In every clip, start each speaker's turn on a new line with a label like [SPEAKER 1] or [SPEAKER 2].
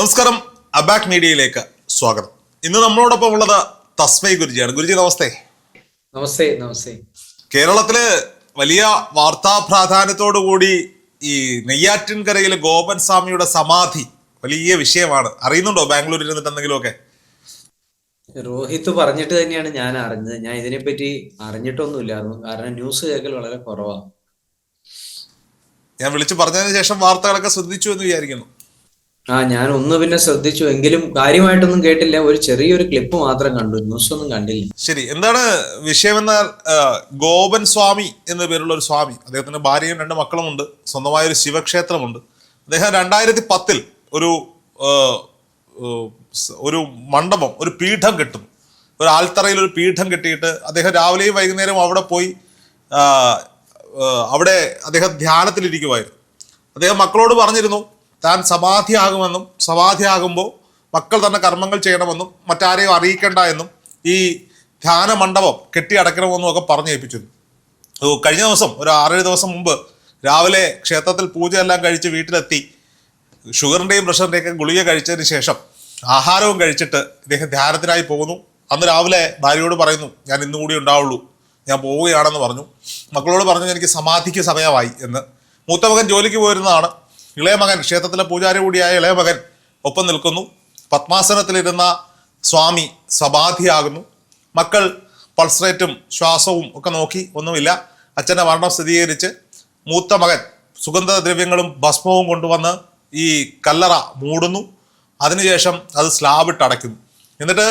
[SPEAKER 1] നമസ്കാരം. അബാക് മീഡിയയിലേക്ക് സ്വാഗതം. ഇന്ന് നമ്മളോടൊപ്പം ഉള്ളത് തസ്മൈ ഗുരുജിയാണ്. ഗുരുജി നമസ്തേ.
[SPEAKER 2] നമസ്തേ നമസ്തേ.
[SPEAKER 1] കേരളത്തിൽ വലിയ വാർത്താ പ്രാധാന്യത്തോടു കൂടി ഈ നെയ്യാറ്റിൻകരയിലെ ഗോപൻ സ്വാമിയുടെ സമാധി വലിയ വിഷയമാണ്. അറിയുന്നുണ്ടോ ബാംഗ്ലൂരിൽ ഇരുന്നിട്ട് എന്തെങ്കിലുമൊക്കെ?
[SPEAKER 2] രോഹിത് പറഞ്ഞിട്ട് തന്നെയാണ് ഞാൻ അറിഞ്ഞത്. ഞാൻ ഇതിനെപ്പറ്റി അറിഞ്ഞിട്ടൊന്നുമില്ലായിരുന്നു കാരണം ന്യൂസ് കേൾക്കൽ വളരെ കുറവാണ്
[SPEAKER 1] ഞാൻ വിളിച്ചു പറഞ്ഞതിന് ശേഷം വാർത്തകളൊക്കെ ശ്രദ്ധിച്ചു എന്ന് വിചാരിക്കുന്നു.
[SPEAKER 2] ആ ഞാൻ ഒന്ന് പിന്നെ ശ്രദ്ധിച്ചു. എങ്കിലും കാര്യമായിട്ടൊന്നും കേട്ടില്ല. ഒരു ചെറിയൊരു ക്ലിപ്പ് മാത്രം കണ്ടു. ന്യൂസ് ഒന്നും കണ്ടില്ല.
[SPEAKER 1] ശരി. എന്താണ് വിഷയം എന്നാൽ ഗോപൻ സ്വാമി എന്ന പേരുള്ള ഒരു സ്വാമി. അദ്ദേഹത്തിന്റെ ഭാര്യയും രണ്ട് മക്കളുമുണ്ട് സ്വന്തമായ ഒരു ശിവക്ഷേത്രമുണ്ട്. അദ്ദേഹം രണ്ടായിരത്തി പത്തിൽ ഒരു ഒരു മണ്ഡപം ഒരു പീഠം കെട്ടും ഒരു ആൽത്തറയിൽ ഒരു പീഠം കെട്ടിയിട്ട് അദ്ദേഹം രാവിലെയും വൈകുന്നേരവും അവിടെ പോയി അവിടെ അദ്ദേഹം ധ്യാനത്തിലിരിക്കുമായിരുന്നു അദ്ദേഹം മക്കളോട് പറഞ്ഞിരുന്നു താൻ സമാധിയാകുമെന്നും സമാധിയാകുമ്പോൾ മക്കൾ തന്നെ കർമ്മങ്ങൾ ചെയ്യണമെന്നും മറ്റാരെയും അറിയിക്കേണ്ട എന്നും ഈ ധ്യാന മണ്ഡപം കെട്ടി അടയ്ക്കണമെന്നും ഒക്കെ പറഞ്ഞു ഏൽപ്പിച്ചിരുന്നു. ഓ, കഴിഞ്ഞ ദിവസം ഒരു ആറേഴ് ദിവസം മുമ്പ് രാവിലെ ക്ഷേത്രത്തിൽ പൂജയെല്ലാം കഴിച്ച് വീട്ടിലെത്തി ഷുഗറിന്റെയും പ്രഷറിന്റെയൊക്കെ ഗുളിക കഴിച്ചതിന് ശേഷം ആഹാരവും കഴിച്ചിട്ട് ഇദ്ദേഹം ധ്യാനത്തിനായി പോകുന്നു. അന്ന് രാവിലെ ഭാര്യയോട് പറയുന്നു ഞാൻ ഇന്നും കൂടി ഉണ്ടാവുള്ളൂ. ഞാൻ പോവുകയാണെന്ന് പറഞ്ഞു. മക്കളോട് പറഞ്ഞു എനിക്ക് സമാധിക്ക് സമയമായി എന്ന്. മൂത്തമകൻ ജോലിക്ക് പോയിരുന്നതാണ്. ഇളയ മകൻ ക്ഷേത്രത്തിലെ പൂജാരി കൂടിയായ ഇളയമകൻ ഒപ്പം നിൽക്കുന്നു. പത്മാസനത്തിലിരുന്ന സ്വാമി സമാധിയാകുന്നു. മക്കൾ പൾസ് റേറ്റും ശ്വാസവും ഒക്കെ നോക്കി ഒന്നുമില്ല. അച്ഛന്റെ മരണം സ്ഥിരീകരിച്ച് മൂത്ത മകൻ സുഗന്ധദ്രവ്യങ്ങളും ഭസ്മവും കൊണ്ടുവന്ന് ഈ കല്ലറ മൂടുന്നു. അതിനുശേഷം അത് സ്ലാബിട്ട് അടയ്ക്കുന്നു എന്നിട്ട്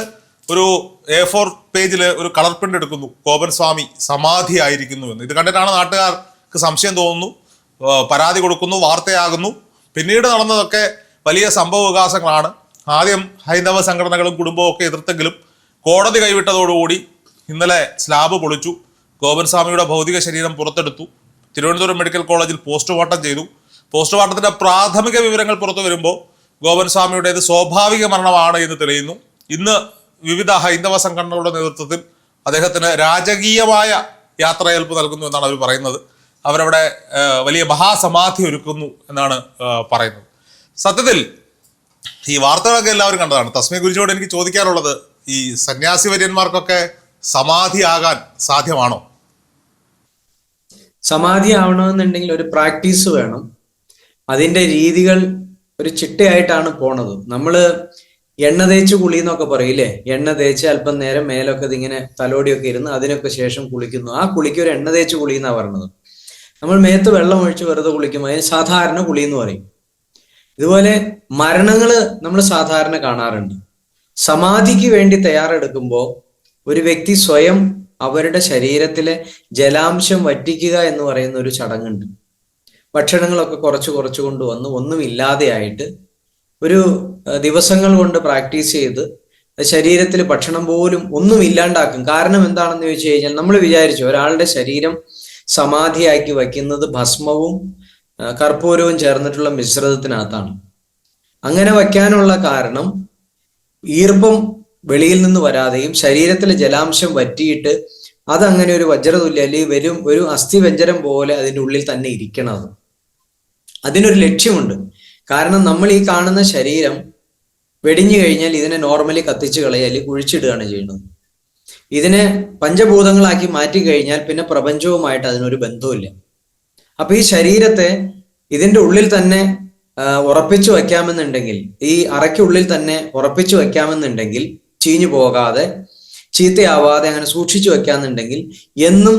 [SPEAKER 1] ഒരു എ ഫോർ പേജിൽ ഒരു കളർ പ്രിന്റ് എടുക്കുന്നു. കോപൻ സ്വാമി സമാധിയായിരിക്കുന്നു എന്ന്. ഇത് കണ്ടിട്ടാണ് നാട്ടുകാർക്ക് സംശയം തോന്നുന്നു. പരാതി കൊടുക്കുന്നു വാർത്തയാകുന്നു. പിന്നീട് നടന്നതൊക്കെ വലിയ സംഭവ വികാസങ്ങളാണ് ആദ്യം ഹൈന്ദവ സംഘടനകളും കുടുംബവും ഒക്കെ എതിർത്തെങ്കിലും കോടതി കൈവിട്ടതോടുകൂടി ഇന്നലെ സ്ലാബ് പൊളിച്ചു. ഗോപൻസ്വാമിയുടെ ഭൗതിക ശരീരം പുറത്തെടുത്തു. തിരുവനന്തപുരം മെഡിക്കൽ കോളേജിൽ പോസ്റ്റ്മോർട്ടം ചെയ്തു. പോസ്റ്റ്മോർട്ടത്തിന്റെ പ്രാഥമിക വിവരങ്ങൾ പുറത്തു വരുമ്പോൾ ഗോപൻസ്വാമിയുടേത് സ്വാഭാവിക മരണമാണ് എന്ന് തെളിയുന്നു. ഇന്ന് വിവിധ ഹൈന്ദവ സംഘടനകളുടെ നേതൃത്വത്തിൽ അദ്ദേഹത്തിന് രാജകീയമായ യാത്രയേൽപ്പ് നൽകുന്നു എന്നാണ് അവർ പറയുന്നത്. അവരവിടെ വലിയ മഹാസമാധി ഒരുക്കുന്നു എന്നാണ് പറയുന്നത്. സത്യത്തിൽ ഈ വാർത്തകളൊക്കെ എല്ലാവരും കണ്ടതാണ്. തസ്മി ഗുരുജിയോട് എനിക്ക് ചോദിക്കാനുള്ളത് ഈ സന്യാസി വര്യന്മാർക്കൊക്കെ സമാധി ആകാൻ സാധ്യമാണോ?
[SPEAKER 2] സമാധി ആവണമെന്നുണ്ടെങ്കിൽ ഒരു പ്രാക്ടീസ് വേണം. അതിന്റെ രീതികൾ ഒരു ചിട്ടയായിട്ടാണ് പോണത്. നമ്മൾ എണ്ണ തേച്ച് കുളി എന്നൊക്കെ പറയില്ലേ എണ്ണ തേച്ച് അല്പം നേരം മേലൊക്കെ ഇതിങ്ങനെ തലോടിയൊക്കെ ഇരുന്ന് അതിനൊക്കെ ശേഷം കുളിക്കുന്നു. ആ കുളിക്ക് ഒരു എണ്ണ തേച്ച് കുളി പറഞ്ഞത് നമ്മൾ മേത്ത് വെള്ളം ഒഴിച്ച് വെറുതെ കുളിക്കും. അതിന് സാധാരണ കുളി എന്ന് പറയും. ഇതുപോലെ മരണങ്ങൾ നമ്മൾ സാധാരണ കാണാറുണ്ട്. സമാധിക്ക് വേണ്ടി തയ്യാറെടുക്കുമ്പോൾ ഒരു വ്യക്തി സ്വയം അവരുടെ ശരീരത്തിലെ ജലാംശം വറ്റിക്കുക എന്ന് പറയുന്ന ഒരു ചടങ്ങുണ്ട്. ഭക്ഷണങ്ങളൊക്കെ കുറച്ച് കുറച്ച് കൊണ്ടുവന്ന് ഒന്നുമില്ലാതെയായിട്ട് ഒരു ദിവസങ്ങൾ കൊണ്ട് പ്രാക്ടീസ് ചെയ്ത് ശരീരത്തിൽ ഭക്ഷണം പോലും ഒന്നും ഇല്ലാണ്ടാക്കും കാരണം എന്താണെന്ന് ചോദിച്ചു കഴിഞ്ഞാൽ നമ്മൾ വിചാരിച്ചു ഒരാളുടെ ശരീരം സമാധിയാക്കി വയ്ക്കുന്നത് ഭസ്മവും കർപ്പൂരവും ചേർന്നിട്ടുള്ള മിശ്രിതത്തിനകത്താണ്. അങ്ങനെ വയ്ക്കാനുള്ള കാരണം ഈർപ്പം വെളിയിൽ നിന്ന് വരാതെയും ശരീരത്തിലെ ജലാംശം വറ്റിയിട്ട് അതങ്ങനെ ഒരു വജ്രതുല്യ അല്ലെങ്കിൽ വരും ഒരു അസ്ഥിവ്യഞ്ജനം പോലെ അതിന്റെ ഉള്ളിൽ തന്നെ ഇരിക്കണത്. അതിനൊരു ലക്ഷ്യമുണ്ട്. കാരണം നമ്മൾ ഈ കാണുന്ന ശരീരം വെടിഞ്ഞു കഴിഞ്ഞാൽ ഇതിനെ നോർമലി കത്തിച്ചു അല്ലെങ്കിൽ കുഴിച്ചിടുകയാണ് ചെയ്യുന്നത്. ഇതിനെ പഞ്ചഭൂതങ്ങളാക്കി മാറ്റി കഴിഞ്ഞാൽ പിന്നെ പ്രപഞ്ചവുമായിട്ട് അതിനൊരു ബന്ധവുമില്ല. അപ്പൊ ഈ ശരീരത്തെ ഇതിന്റെ ഉള്ളിൽ തന്നെ ഉറപ്പിച്ചു വെക്കാമെന്നുണ്ടെങ്കിൽ ഈ അറയ്ക്കുള്ളിൽ തന്നെ ഉറപ്പിച്ചു വെക്കാമെന്നുണ്ടെങ്കിൽ ചീഞ്ഞു പോകാതെ ചീത്തയാവാതെ അങ്ങനെ സൂക്ഷിച്ചു വെക്കാമെന്നുണ്ടെങ്കിൽ എന്നും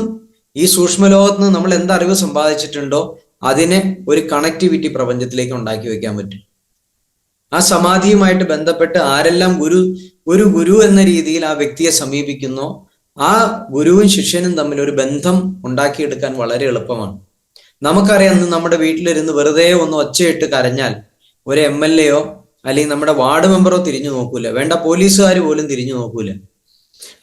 [SPEAKER 2] ഈ സൂക്ഷ്മലോകത്ത് നിന്ന് നമ്മൾ എന്ത് അറിവ് സമ്പാദിച്ചിട്ടുണ്ടോ അതിനെ ഒരു കണക്ടിവിറ്റി പ്രപഞ്ചത്തിലേക്ക് ഉണ്ടാക്കി വെക്കാൻ പറ്റും. ആ സമാധിയുമായിട്ട് ബന്ധപ്പെട്ട് ആരെല്ലാം ഗുരു ഒരു ഗുരു എന്ന രീതിയിൽ ആ വ്യക്തിയെ സമീപിക്കുന്നോ. ആ ഗുരുവും ശിഷ്യനും തമ്മിൽ ഒരു ബന്ധം ഉണ്ടാക്കിയെടുക്കാൻ വളരെ എളുപ്പമാണ്. നമുക്കറിയാം നമ്മുടെ വീട്ടിലിരുന്ന് വെറുതെ ഒന്ന് ഒച്ചയിട്ട് കരഞ്ഞാൽ ഒരു എം എൽ എയോ അല്ലെങ്കിൽ നമ്മുടെ വാർഡ് മെമ്പറോ തിരിഞ്ഞു നോക്കൂല. വേണ്ട പോലീസുകാർ പോലും തിരിഞ്ഞു നോക്കൂല.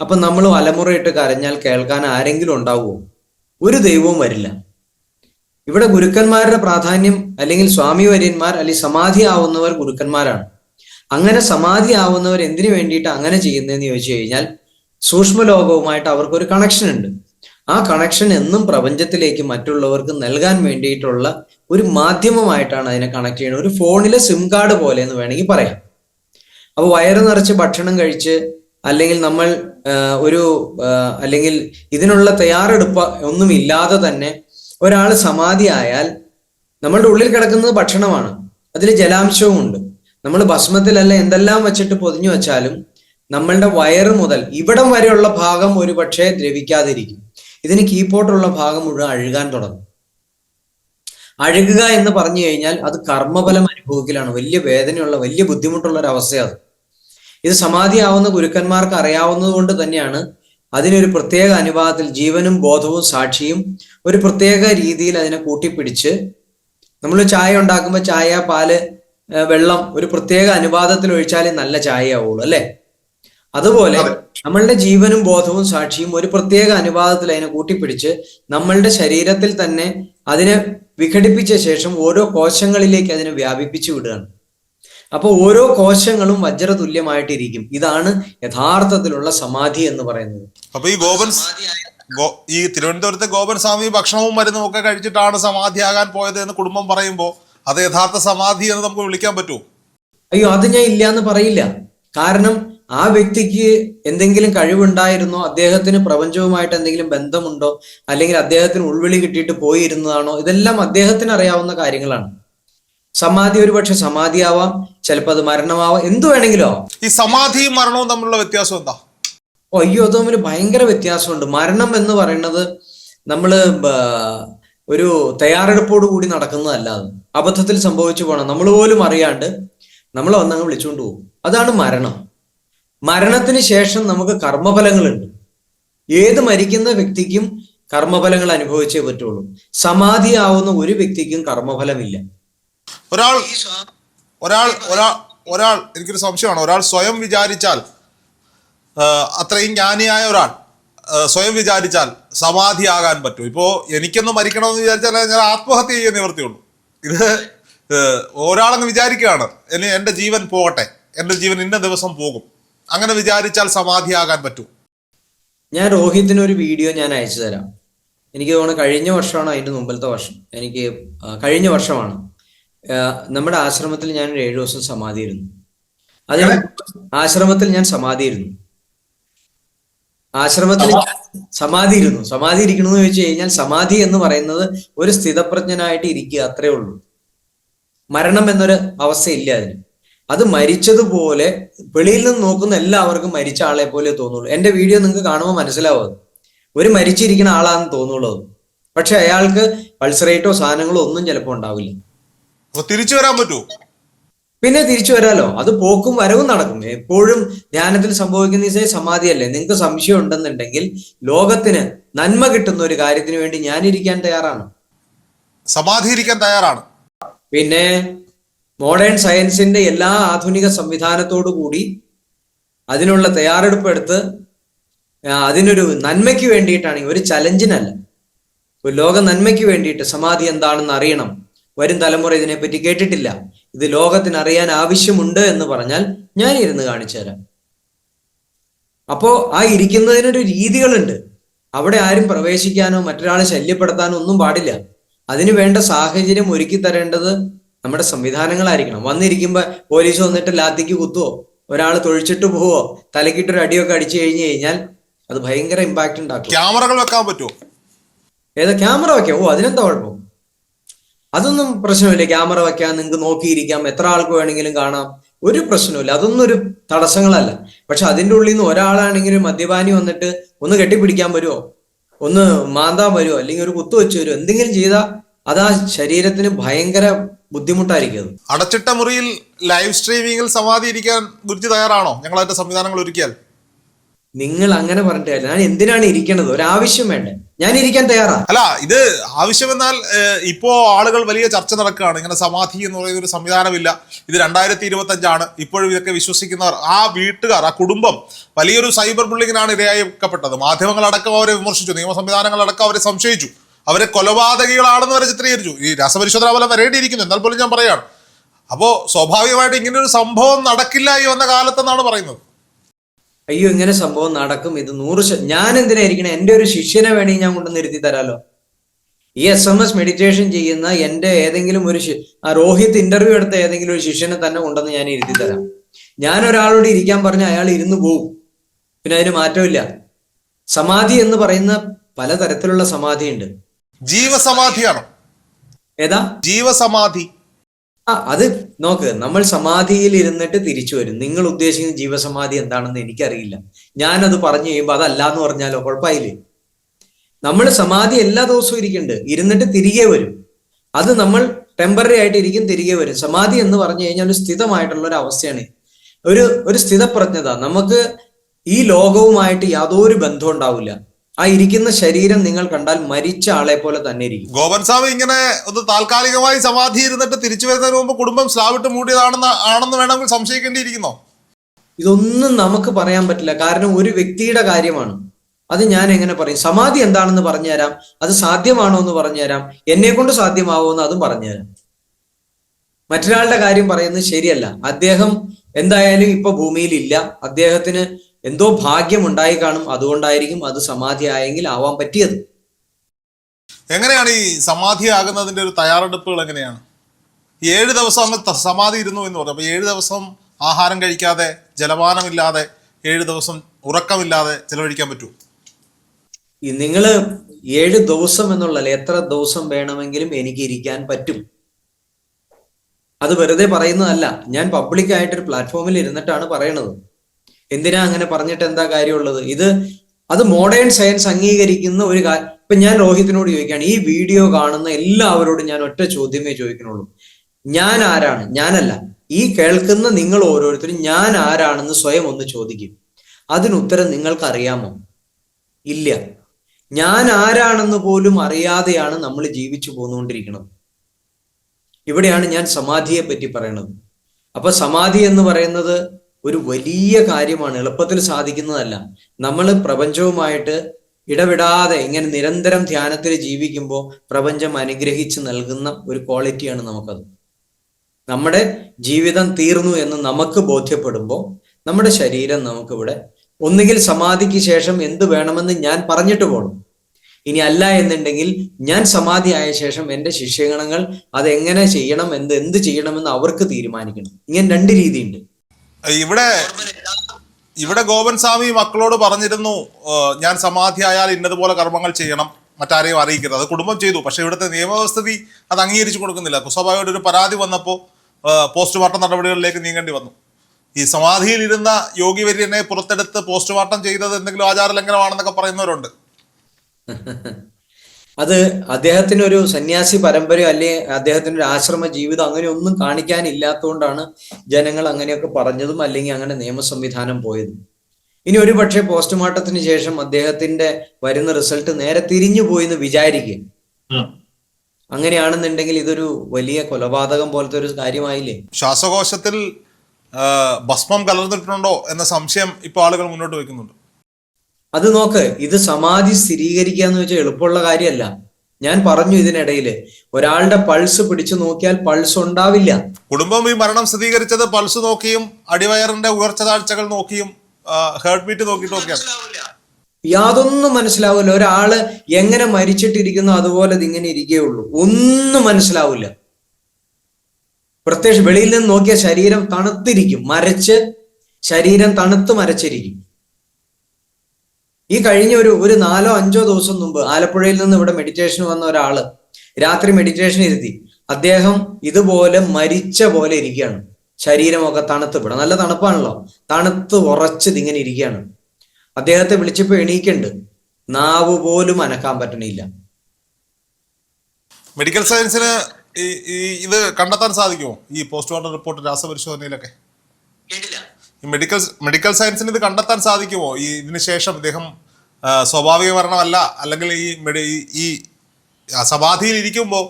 [SPEAKER 2] അപ്പൊ നമ്മൾ അലമുറയിട്ട് കരഞ്ഞാൽ കേൾക്കാൻ ആരെങ്കിലും ഉണ്ടാവുമോ? ഒരു ദൈവവും വരില്ല. ഇവിടെ ഗുരുക്കന്മാരുടെ പ്രാധാന്യം അല്ലെങ്കിൽ സ്വാമി വര്യന്മാർ അല്ലെങ്കിൽ സമാധി ആവുന്നവർ ഗുരുക്കന്മാരാണ്. അങ്ങനെ സമാധി ആവുന്നവർ എന്തിനു വേണ്ടിയിട്ട് അങ്ങനെ ചെയ്യുന്നതെന്ന് ചോദിച്ചു കഴിഞ്ഞാൽ സൂക്ഷ്മ ലോകവുമായിട്ട് അവർക്കൊരു കണക്ഷൻ ഉണ്ട്. ആ കണക്ഷൻ എന്നും പ്രപഞ്ചത്തിലേക്ക് മറ്റുള്ളവർക്ക് നൽകാൻ വേണ്ടിയിട്ടുള്ള ഒരു മാധ്യമമായിട്ടാണ് അതിനെ കണക്ട് ചെയ്യുന്നത്. ഒരു ഫോണിലെ സിം കാർഡ് പോലെ എന്ന് വേണമെങ്കിൽ പറയാം. അപ്പോൾ വയറ് നിറച്ച് ഭക്ഷണം കഴിച്ച് അല്ലെങ്കിൽ നമ്മൾ ഒരു അല്ലെങ്കിൽ ഇതിനുള്ള തയ്യാറെടുപ്പ് ഒന്നും ഇല്ലാതെ തന്നെ ഒരാൾ സമാധി ആയാൽ നമ്മളുടെ ഉള്ളിൽ കിടക്കുന്നത് ഭക്ഷണമാണ്. അതിൽ ജലാംശവും ഉണ്ട് നമ്മൾ ഭസ്മത്തിലല്ല എന്തെല്ലാം വെച്ചിട്ട് പൊതിഞ്ഞു വെച്ചാലും നമ്മളുടെ വയറ് മുതൽ ഇവിടം വരെയുള്ള ഭാഗം ഒരു പക്ഷേ ദ്രവിക്കാതിരിക്കും. ഇതിന് കീപ്പോട്ടുള്ള ഭാഗം മുഴുവൻ അഴുകാൻ തുടങ്ങും. അഴുകുക എന്ന് പറഞ്ഞു കഴിഞ്ഞാൽ അത് കർമ്മഫലം അനുഭവിക്കലാണ്. വലിയ വേദനയുള്ള വലിയ ബുദ്ധിമുട്ടുള്ള ഒരു അവസ്ഥയാണ് ഇത് സമാധിയാവുന്ന ഗുരുക്കന്മാർക്ക് അറിയാവുന്നത് കൊണ്ട് തന്നെയാണ് അതിനൊരു പ്രത്യേക അനുവാദത്തിൽ ജീവനും ബോധവും സാക്ഷിയും ഒരു പ്രത്യേക രീതിയിൽ അതിനെ കൂട്ടിപ്പിടിച്ച് നമ്മൾ ചായ ഉണ്ടാക്കുമ്പോൾ ചായ പാൽ വെള്ളം ഒരു പ്രത്യേക അനുപാതത്തിൽ ഒഴിച്ചാലേ നല്ല ചായ ആവുള്ളൂ അല്ലെ? അതുപോലെ നമ്മളുടെ ജീവനും ബോധവും സാക്ഷിയും ഒരു പ്രത്യേക അനുപാതത്തിൽ അതിനെ കൂട്ടിപ്പിടിച്ച് നമ്മളുടെ ശരീരത്തിൽ തന്നെ അതിനെ വിഘടിപ്പിച്ച ശേഷം ഓരോ കോശങ്ങളിലേക്ക് അതിനെ വ്യാപിപ്പിച്ചു വിടുകയാണ്. അപ്പോൾ ഓരോ കോശങ്ങളും വജ്ര തുല്യമായിട്ടിരിക്കും ഇതാണ് യഥാർത്ഥത്തിലുള്ള സമാധി എന്ന് പറയുന്നത്.
[SPEAKER 1] അപ്പൊ ഈ ഗോപൻ ഈ തിരുവനന്തപുരത്തെ ഗോപൻ സ്വാമി ഭക്ഷണവും മരുന്നും ഒക്കെ കഴിച്ചിട്ടാണ് സമാധിയാകാൻ പോയത് എന്ന് കുടുംബം പറയുമ്പോൾ അത് യഥാർത്ഥ സമാധി എന്ന് നമുക്ക് വിളിക്കാൻ പറ്റുമോ?
[SPEAKER 2] അയ്യോ അത് ഞാൻ ഇല്ല എന്ന് പറയില്ല. കാരണം ആ വ്യക്തിക്ക് എന്തെങ്കിലും കഴിവുണ്ടായിരുന്നോ അദ്ദേഹത്തിന് പ്രപഞ്ചവുമായിട്ട് എന്തെങ്കിലും ബന്ധമുണ്ടോ അല്ലെങ്കിൽ അദ്ദേഹത്തിന് ഉൾവിളി കിട്ടിയിട്ട് പോയിരുന്നതാണോ ഇതെല്ലാം അദ്ദേഹത്തിന് അറിയാവുന്ന കാര്യങ്ങളാണ്. സമാധി ഒരു പക്ഷെ സമാധിയാവാം ചിലപ്പോൾ അത് മരണമാവാം എന്ത് വേണമെങ്കിലോ.
[SPEAKER 1] ഈ സമാധിയും മരണവും തമ്മിലുള്ള വ്യത്യാസം എന്താ?
[SPEAKER 2] ഓ അയ്യോ അത് തമ്മിൽ ഭയങ്കര വ്യത്യാസമുണ്ട്. മരണം എന്ന് പറയുന്നത് നമ്മൾ ബ- ഒരു തയ്യാറെടുപ്പോട് കൂടി നടക്കുന്നതല്ല അത്. അബദ്ധത്തിൽ സംഭവിച്ചു പോകണം നമ്മൾ പോലും അറിയാണ്ട് നമ്മൾ വന്നങ്ങ് വിളിച്ചുകൊണ്ട് പോകും. അതാണ് മരണം. മരണത്തിന് ശേഷം നമുക്ക് കർമ്മഫലങ്ങളുണ്ട്. ഏത് മരിക്കുന്ന വ്യക്തിക്കും കർമ്മഫലങ്ങൾ അനുഭവിച്ചേ പറ്റുള്ളൂ. സമാധിയാവുന്ന ഒരു വ്യക്തിക്കും കർമ്മഫലമില്ല.
[SPEAKER 1] ഒരാൾ ഒരാൾ ഒരാൾ ഒരാൾ എനിക്കൊരു സംശയമാണ്. ഒരാൾ സ്വയം വിചാരിച്ചാൽ അത്രയും ജ്ഞാനിയായ ഒരാൾ സ്വയം വിചാരിച്ചാൽ സമാധിയാകാൻ പറ്റും. ഇപ്പോ എനിക്കൊന്ന് മരിക്കണമെന്ന് വിചാരിച്ചാൽ ഞാൻ ആത്മഹത്യ ചെയ്യാൻ നിവർത്തിയുള്ളൂ ഇത് ഒരാളങ്ങ് വിചാരിക്കുകയാണ് ഇനി എന്റെ ജീവൻ പോകട്ടെ എന്റെ ജീവൻ ഇന്ന ദിവസം പോകും. അങ്ങനെ വിചാരിച്ചാൽ സമാധിയാകാൻ പറ്റും.
[SPEAKER 2] ഞാൻ രോഹിത്തിന് ഒരു വീഡിയോ ഞാൻ അയച്ചു തരാം. എനിക്ക് തോന്നുന്നു കഴിഞ്ഞ വർഷമാണ് അതിന്റെ മുമ്പിലത്തെ വർഷം. എനിക്ക് കഴിഞ്ഞ വർഷമാണ്. നമ്മുടെ ആശ്രമത്തിൽ ഞാൻ ഏഴു ദിവസം സമാധിയിരുന്നു അതിന് ആശ്രമത്തിൽ ഞാൻ സമാധിയിരുന്നു ആശ്രമത്തിൽ സമാധി ഇരുന്നു. സമാധി ഇരിക്കണമെന്ന് ചോദിച്ചു കഴിഞ്ഞാൽ സമാധി എന്ന് പറയുന്നത് ഒരു സ്ഥിതപ്രജ്ഞനായിട്ട് ഇരിക്കുക അത്രേ ഉള്ളൂ. മരണം എന്നൊരു അവസ്ഥയില്ല അതിന്. അത് മരിച്ചതുപോലെ വെളിയിൽ നിന്ന് നോക്കുന്ന എല്ലാവർക്കും മരിച്ച ആളെ പോലെ തോന്നുള്ളൂ. എന്റെ വീഡിയോ നിങ്ങൾക്ക് കാണുമ്പോൾ മനസ്സിലാവും ഒരു മരിച്ചിരിക്കുന്ന ആളാണെന്ന് തോന്നുള്ളൂ പക്ഷെ അയാൾക്ക് പൾസറേറ്റോ സാധനങ്ങളോ ഒന്നും ചിലപ്പോൾ ഉണ്ടാവില്ല.
[SPEAKER 1] തിരിച്ചു വരാൻ പറ്റുമോ?
[SPEAKER 2] പിന്നെ തിരിച്ചു വരാലോ? അത് പോക്കും വരവും നടക്കും. എപ്പോഴും ധ്യാനത്തിൽ സംഭവിക്കുന്ന ഈ സമാധിയല്ലേ? നിങ്ങൾക്ക് സംശയം ഉണ്ടെന്നുണ്ടെങ്കിൽ ലോകത്തിന് നന്മ കിട്ടുന്ന ഒരു കാര്യത്തിന് വേണ്ടി ഞാനിരിക്കാൻ തയ്യാറാണ്.
[SPEAKER 1] സമാധിയിരിക്കാൻ തയ്യാറാണ്.
[SPEAKER 2] പിന്നെ മോഡേൺ സയൻസിന്റെ എല്ലാ ആധുനിക സംവിധാനത്തോടു കൂടി അതിനുള്ള തയ്യാറെടുപ്പ് എടുത്ത് അതിനൊരു നന്മയ്ക്ക് വേണ്ടിയിട്ടാണെങ്കിൽ ഒരു ചലഞ്ചിനല്ല ഒരു ലോക നന്മയ്ക്ക് വേണ്ടിയിട്ട് സമാധി എന്താണെന്ന് അറിയണം. വരും തലമുറ ഇതിനെപ്പറ്റി കേട്ടിട്ടില്ല. ഇത് ലോകത്തിന് അറിയാൻ ആവശ്യമുണ്ട് എന്ന് പറഞ്ഞാൽ ഞാൻ ഇരുന്ന് കാണിച്ചു തരാം. അപ്പോ ആ ഇരിക്കുന്നതിനൊരു രീതികളുണ്ട്. അവിടെ ആരും പ്രവേശിക്കാനോ മറ്റൊരാളെ ശല്യപ്പെടുത്താനോ ഒന്നും പാടില്ല. അതിന് വേണ്ട സാഹചര്യം ഒരുക്കി തരേണ്ടത് നമ്മുടെ സംവിധാനങ്ങളായിരിക്കണം. വന്നിരിക്കുമ്പോ പോലീസ് വന്നിട്ട് ലാത്തിക്ക് കുത്തുവോ? ഒരാൾ തൊഴിച്ചിട്ട് പോവോ? തലക്കിട്ടൊരു അടിയൊക്കെ അടിച്ചു കഴിഞ്ഞു കഴിഞ്ഞാൽ അത് ഭയങ്കര ഇമ്പാക്ട് ഉണ്ടാക്കും.
[SPEAKER 1] ക്യാമറകൾ വെക്കാൻ പറ്റുമോ?
[SPEAKER 2] ഏതാ ക്യാമറ വെക്കാം? ഓ അതിനെന്താ കുഴപ്പം? അതൊന്നും പ്രശ്നമില്ല. ക്യാമറ വെക്കാൻ നിങ്ങൾക്ക് നോക്കിയിരിക്കാം. എത്ര ആൾക്ക് വേണമെങ്കിലും കാണാം. ഒരു പ്രശ്നമില്ല അതൊന്നും ഒരു തടസ്സങ്ങളല്ല. പക്ഷെ അതിന്റെ ഉള്ളിൽ നിന്ന് ഒരാളാണെങ്കിലും മദ്യപാനി വന്നിട്ട് ഒന്ന് കെട്ടിപ്പിടിക്കാൻ വരുമോ ഒന്ന് മാന്താൻ വരുമോ അല്ലെങ്കിൽ ഒരു കുത്തു വെച്ച് വരുമോ എന്തെങ്കിലും ചെയ്താൽ അത് ആ ശരീരത്തിന് ഭയങ്കര ബുദ്ധിമുട്ടായിരിക്കും
[SPEAKER 1] അടച്ചിട്ട മുറിയിൽ ലൈവ് സ്ട്രീമിംഗിൽ സമാധി ഇരിക്കാൻ ഗുരുജി തയ്യാറാണോ? ഞങ്ങൾ അതിന്റെ സംവിധാനങ്ങൾ ഒരുക്കിയാൽ.
[SPEAKER 2] നിങ്ങൾ അങ്ങനെ പറഞ്ഞിട്ട്. ഞാൻ എന്തിനാണ് ഇരിക്കണത്? ഒരാവശ്യം വേണ്ടേ? ഞാൻ ഇരിക്കാൻ തയ്യാറാ.
[SPEAKER 1] അല്ല ഇത് ആവശ്യമെന്നാൽ ഇപ്പോ ആളുകൾ വലിയ ചർച്ച നടക്കുകയാണ്. ഇങ്ങനെ സമാധി എന്ന് പറയുന്ന ഒരു സംവിധാനമില്ല. ഇത് രണ്ടായിരത്തി ഇരുപത്തി അഞ്ചാണ് ഇപ്പോഴും ഇതൊക്കെ വിശ്വസിക്കുന്നവർ ആ വീട്ടുകാർ ആ കുടുംബം വലിയൊരു സൈബർ ബുള്ളിങ്ങിനാണ് ഇരയാക്കപ്പെട്ടത് മാധ്യമങ്ങളടക്കം അവരെ വിമർശിച്ചു. നിയമ സംവിധാനങ്ങളടക്കം അവരെ സംശയിച്ചു. അവരെ കൊലപാതകികളാണെന്ന് വരെ ചിത്രീകരിച്ചു. ഈ രാസപരിശോധന പോലെ വരേണ്ടിയിരിക്കുന്നു എന്നാൽ പോലും ഞാൻ പറയാണ് അപ്പോൾ സ്വാഭാവികമായിട്ട് ഇങ്ങനെ ഒരു സംഭവം നടക്കില്ല ഈ വന്ന കാലത്തെന്നാണ് പറയുന്നത്.
[SPEAKER 2] അയ്യോ ഇങ്ങനെ സംഭവം നടക്കും. ഇത് നൂറ് ഞാൻ എന്തിനായിരിക്കണം എന്റെ ഒരു ശിഷ്യനെ വേണമെങ്കിൽ ഞാൻ കൊണ്ടുവന്ന് ഇരുത്തി തരാലോ? ഈ എസ് എം എസ് മെഡിറ്റേഷൻ ചെയ്യുന്ന എന്റെ ഏതെങ്കിലും ഒരു ആ രോഹിത് ഇന്റർവ്യൂ എടുത്ത ഏതെങ്കിലും ഒരു ശിഷ്യനെ തന്നെ കൊണ്ടുവന്ന് ഞാൻ ഇരുത്തി തരാം. ഞാൻ ഒരാളോട് ഇരിക്കാൻ പറഞ്ഞ അയാൾ ഇരുന്ന് പോവും. പിന്നെ അതിന് മാറ്റമില്ല. സമാധി എന്ന് പറയുന്ന പലതരത്തിലുള്ള സമാധിയുണ്ട്.
[SPEAKER 1] ജീവസമാധിയാണോ.
[SPEAKER 2] ഏതാ?
[SPEAKER 1] ജീവസമാധി.
[SPEAKER 2] ആ അത് നോക്ക് നമ്മൾ സമാധിയിൽ ഇരുന്നിട്ട് തിരിച്ചു വരും. നിങ്ങൾ ഉദ്ദേശിക്കുന്ന ജീവസമാധി എന്താണെന്ന് എനിക്കറിയില്ല. ഞാനത് പറഞ്ഞു കഴിയുമ്പോൾ അതല്ല എന്ന് പറഞ്ഞാലോ? കുഴപ്പമായില്ലേ? നമ്മൾ സമാധി എല്ലാ ദിവസവും ഇരിക്കുന്നുണ്ട് ഇരുന്നിട്ട് തിരികെ വരും. അത് നമ്മൾ ടെമ്പററി ആയിട്ട് ഇരിക്കും തിരികെ വരും. സമാധി എന്ന് പറഞ്ഞു കഴിഞ്ഞാൽ ഒരു സ്ഥിതമായിട്ടുള്ള ഒരു അവസ്ഥയാണ്. ഒരു ഒരു സ്ഥിതപ്രജ്ഞത. നമുക്ക് ഈ ലോകവുമായിട്ട് യാതൊരു ബന്ധവും ഉണ്ടാവില്ല. ആ ഇരിക്കുന്ന ശരീരം നിങ്ങൾ കണ്ടാൽ മരിച്ച ആളെ പോലെ തന്നെ ഇരിക്കും.
[SPEAKER 1] ഗോപൻ സ്വാമി ഇങ്ങനെ ഒന്ന് താൽക്കാലികമായി സമാധി ഇരുന്നിട്ട് തിരിച്ചു വരുന്നതിന് മുമ്പ് കുടുംബം സ്ലാവിട്ട് മൂടിയതാണെന്ന് ആണെന്ന് വേണമെങ്കിൽ സംശയിക്കേണ്ടിയിരിക്കുന്നോ?
[SPEAKER 2] ഇതൊന്നും നമുക്ക് പറയാൻ പറ്റില്ല. കാരണം ഒരു വ്യക്തിയുടെ കാര്യമാണ്. അത് ഞാൻ എങ്ങനെ പറയും? സമാധി എന്താണെന്ന് പറഞ്ഞു തരാം അത് സാധ്യമാണോ എന്ന് പറഞ്ഞു തരാം എന്നെ കൊണ്ട് സാധ്യമാവോ എന്ന് അതും പറഞ്ഞുതരാം. മറ്റൊരാളുടെ കാര്യം പറയുന്നത് ശരിയല്ല. അദ്ദേഹം എന്തായാലും ഇപ്പൊ ഭൂമിയിലില്ല അദ്ദേഹത്തിന് എന്തോ ഭാഗ്യം ഉണ്ടായി കാണും. അതുകൊണ്ടായിരിക്കും അത് സമാധി ആയെങ്കിൽ ആവാൻ പറ്റിയത്.
[SPEAKER 1] എങ്ങനെയാണ് ഈ സമാധി ആകുന്നതിന്റെ ഒരു തയ്യാറെടുപ്പുകൾ എങ്ങനെയാണ്? ഏഴ് ദിവസം അങ്ങ് സമാധി ഇരുന്നു എന്ന് പറഞ്ഞു. അപ്പൊ ഏഴ് ദിവസം ആഹാരം കഴിക്കാതെ ജലപാനമില്ലാതെ ഏഴ് ദിവസം ഉറക്കമില്ലാതെ ചെലവഴിക്കാൻ പറ്റൂ
[SPEAKER 2] ഈ നിങ്ങൾ ഏഴ് ദിവസം എന്നുള്ളല്ലേ എത്ര ദിവസം വേണമെങ്കിലും എനിക്ക് ഇരിക്കാൻ പറ്റും. അത് വെറുതെ പറയുന്നതല്ല. ഞാൻ പബ്ലിക് ആയിട്ടൊരു പ്ലാറ്റ്ഫോമിൽ ഇരുന്നിട്ടാണ് പറയണത്. എന്തിനാ അങ്ങനെ പറഞ്ഞിട്ട് എന്താ കാര്യമുള്ളത്? ഇത് അത് മോഡേൺ സയൻസ് അംഗീകരിക്കുന്ന ഒരു കാര്യം ഇപ്പൊ ഞാൻ രോഹിത്തിനോട് ചോദിക്കുകയാണ് ഈ വീഡിയോ കാണുന്ന എല്ലാവരോടും ഞാൻ ഒറ്റ ചോദ്യമേ ചോദിക്കണുള്ളൂ ഞാൻ ആരാണ്? ഞാനല്ല. ഈ കേൾക്കുന്ന നിങ്ങൾ ഓരോരുത്തരും ഞാൻ ആരാണെന്ന് സ്വയം ഒന്ന് ചോദിക്കും. അതിനുത്തരം നിങ്ങൾക്ക് അറിയാമോ ഇല്ല. ഞാൻ ആരാണെന്ന് പോലും അറിയാതെയാണ് നമ്മൾ ജീവിച്ചു പോന്നുകൊണ്ടിരിക്കുന്നത്. ഇവിടെയാണ് ഞാൻ സമാധിയെ പറ്റി പറയുന്നത് അപ്പൊ സമാധി എന്ന് പറയുന്നത് ഒരു വലിയ കാര്യമാണ് എളുപ്പത്തിൽ സാധിക്കുന്നതല്ല. നമ്മൾ പ്രപഞ്ചവുമായിട്ട് ഇടവിടാതെ ഇങ്ങനെ നിരന്തരം ധ്യാനത്തിൽ ജീവിക്കുമ്പോൾ പ്രപഞ്ചം അനുഗ്രഹിച്ച് നൽകുന്ന ഒരു ക്വാളിറ്റിയാണ് നമുക്കത്. നമ്മുടെ ജീവിതം തീർന്നു എന്ന് നമുക്ക് ബോധ്യപ്പെടുമ്പോൾ നമ്മുടെ ശരീരം നമുക്കിവിടെ ഒന്നുകിൽ സമാധിക്ക് ശേഷം എന്ത് വേണമെന്ന് ഞാൻ പറഞ്ഞിട്ട് പോകണം ഇനി അല്ല എന്നുണ്ടെങ്കിൽ ഞാൻ സമാധി ആയ ശേഷം എന്റെ ശിഷ്യഗണങ്ങൾ അതെങ്ങനെ ചെയ്യണം എന്ത് എന്ത് ചെയ്യണമെന്ന് അവർക്ക് തീരുമാനിക്കണം. ഇങ്ങനെ രണ്ട് രീതിയുണ്ട്.
[SPEAKER 1] ഇവിടെ ഇവിടെ ഗോപൻ സ്വാമി മക്കളോട് പറഞ്ഞിരുന്നു ഞാൻ സമാധി ആയാൽ ഇന്നതുപോലെ കർമ്മങ്ങൾ ചെയ്യണം. മറ്റാരെയും അറിയിക്കരുത്. അത് കുടുംബം ചെയ്തു. പക്ഷെ ഇവിടുത്തെ നിയമവ്യവസ്ഥിതി അത് അംഗീകരിച്ചു കൊടുക്കുന്നില്ല. കുസഭായോട് ഒരു പരാതി വന്നപ്പോൾ പോസ്റ്റ്മോർട്ടം നടപടികളിലേക്ക് നീങ്ങേണ്ടി വന്നു. ഈ സമാധിയിൽ ഇരുന്ന യോഗി വര്യനെ പുറത്തെടുത്ത് പോസ്റ്റ്മോർട്ടം ചെയ്തത് എന്തെങ്കിലും ആചാര ലംഘനമാണെന്നൊക്കെ പറയുന്നവരുണ്ട്.
[SPEAKER 2] അത് അദ്ദേഹത്തിന് ഒരു സന്യാസി പരമ്പരയോ അല്ലെ അദ്ദേഹത്തിന് ഒരു ആശ്രമ ജീവിതം അങ്ങനെ ഒന്നും കാണിക്കാനില്ലാത്തതുകൊണ്ടാണ് ജനങ്ങൾ അങ്ങനെയൊക്കെ പറഞ്ഞതും അല്ലെങ്കിൽ അങ്ങനെ നിയമ സംവിധാനം പോയതും. ഇനി ഒരു പക്ഷേ പോസ്റ്റ്മോർട്ടത്തിന് ശേഷം അദ്ദേഹത്തിന്റെ വരുന്ന റിസൾട്ട് നേരെ തിരിഞ്ഞു പോയി എന്ന് വിചാരിക്കുക അങ്ങനെയാണെന്നുണ്ടെങ്കിൽ ഇതൊരു വലിയ കൊലപാതകം പോലത്തെ ഒരു കാര്യമായില്ലേ?
[SPEAKER 1] ശ്വാസകോശത്തിൽ ഭസ്മം കലർന്നിട്ടുണ്ടോ എന്ന സംശയം ഇപ്പോൾ ആളുകൾ മുന്നോട്ട് വെക്കുന്നുണ്ട്
[SPEAKER 2] അത് നോക്ക് ഇത് സമാധി സ്ഥിരീകരിക്കുക എന്ന് വെച്ചാൽ എളുപ്പമുള്ള കാര്യമല്ല. ഞാൻ പറഞ്ഞു ഇതിനിടയിൽ ഒരാളുടെ പൾസ് പിടിച്ചു നോക്കിയാൽ പൾസ് ഉണ്ടാവില്ല.
[SPEAKER 1] കുടുംബം ഈ മരണം സ്ഥിരീകരിച്ചത് പൾസ് നോക്കിയും അടിവയറിന്റെ ഉയർച്ച താഴ്ചകൾ നോക്കിയും ഹേർട്ട് ബീറ്റ് നോക്കിയിട്ടും ഒക്കെയാണ്
[SPEAKER 2] യാതൊന്നും മനസ്സിലാവില്ല. ഒരാൾ എങ്ങനെ മരിച്ചിട്ടിരിക്കുന്നു അതുപോലെ ഇങ്ങനെ ഇരിക്കുകയുള്ളൂ ഒന്നും മനസ്സിലാവില്ല. പ്രത്യേകിച്ച് വെളിയിൽ നിന്ന് നോക്കിയ ശരീരം തണുത്തിരിക്കും മരച്ച് ശരീരം തണുത്ത് മരച്ചിരിക്കും. ഈ കഴിഞ്ഞ ഒരു ഒരു നാലോ അഞ്ചോ ദിവസം മുമ്പ് ആലപ്പുഴയിൽ നിന്ന് ഇവിടെ മെഡിറ്റേഷൻ വന്ന ഒരാൾ രാത്രി മെഡിറ്റേഷൻ ഇരുത്തി. അദ്ദേഹം ഇതുപോലെ മരിച്ച പോലെ ഇരിക്കുകയാണ്. ശരീരമൊക്കെ തണുത്ത്. ഇവിടെ നല്ല തണുപ്പാണല്ലോ. തണുത്ത് ഉറച്ചത് ഇങ്ങനെ ഇരിക്കുകയാണ്. അദ്ദേഹത്തെ വിളിച്ചപ്പോ എണീക്കുന്നുണ്ട് നാവ് പോലും അനക്കാൻ പറ്റണില്ല.
[SPEAKER 1] മെഡിക്കൽ സയൻസിന് ഇത് കണ്ടെത്താൻ സാധിക്കുമോ? ഈ പോസ്റ്റ്മോർട്ടം റിപ്പോർട്ട് രാസപരിശോധനയിലൊക്കെ? ഈ മെഡിക്കൽ മെഡിക്കൽ സയൻസിന് ഇത് കണ്ടെത്താൻ സാധിക്കുമോ? ഈ ഇതിന് ശേഷം ഇദ്ദേഹം സ്വാഭാവിക മരണമല്ല അല്ലെങ്കിൽ ഈ മെഡി ഈ- സമാധിയിൽ ഇരിക്കുമ്പോൾ